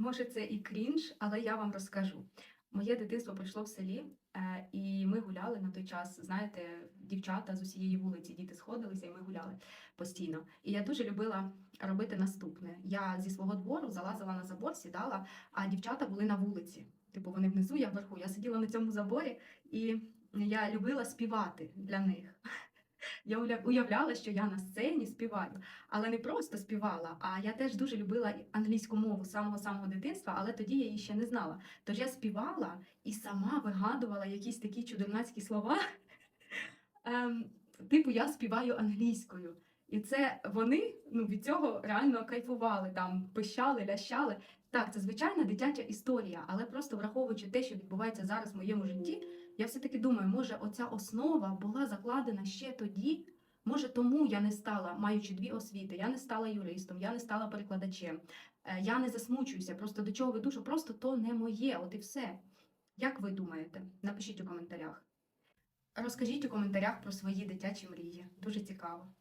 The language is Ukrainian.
Може, це і крінж, але я вам розкажу. Моє дитинство пройшло в селі, е, і ми гуляли на той час. Знаєте, дівчата з усієї вулиці, діти сходилися, і ми гуляли постійно. І я дуже любила робити наступне. Я зі свого двору залазила на забор, сідала, а дівчата були на вулиці. Типу, вони внизу, я вверху. Я сиділа на цьому заборі, і я любила співати для них. Я уявляла, що я на сцені співаю, але не просто співала, а я теж дуже любила англійську мову з самого самого дитинства, але тоді я її ще не знала. Тож я співала і сама вигадувала якісь такі чудернацькі слова. Ем, типу, я співаю англійською. І це вони ну, від цього реально кайфували, там пищали, лящали. Так, це звичайна дитяча історія, але просто враховуючи те, що відбувається зараз в моєму житті, я все-таки думаю, може, оця основа була закладена ще тоді. Може, тому я не стала, маючи дві освіти, я не стала юристом, я не стала перекладачем, е, я не засмучуюся, просто до чого веду, що просто то не моє, от і все. Як ви думаєте? Напишіть у коментарях. Розкажіть у коментарях про свої дитячі мрії. Дуже цікаво.